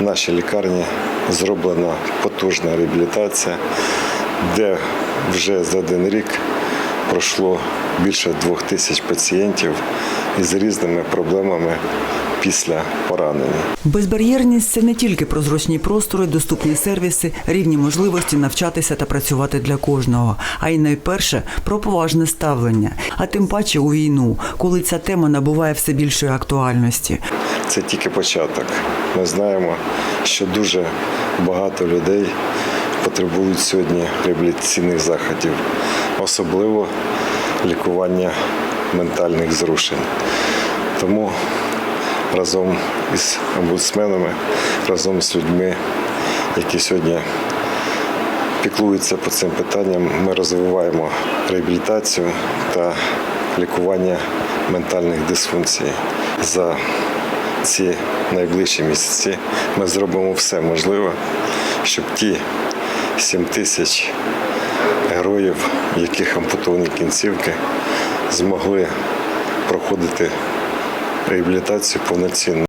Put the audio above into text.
в нашій лікарні зроблена потужна реабілітація, де вже за один рік пройшло більше двох тисяч пацієнтів із різними проблемами після поранення. Безбар'єрність це не тільки про зручні простори, доступні сервіси, рівні можливості навчатися та працювати для кожного, а й найперше про поважне ставлення, а тим паче у війну, коли ця тема набуває все більшої актуальності. Це тільки початок. Ми знаємо, що дуже багато людей потребують сьогодні реабілітаційних заходів, особливо лікування ментальних зрушень. Тому разом із омбудсменами, разом з людьми, які сьогодні піклуються по цим питанням, ми розвиваємо реабілітацію та лікування ментальних дисфункцій. За ці найближчі місяці ми зробимо все можливе, щоб ті 7 тисяч героїв, яких ампутовані кінцівки, змогли проходити реабілітацію повноцінно.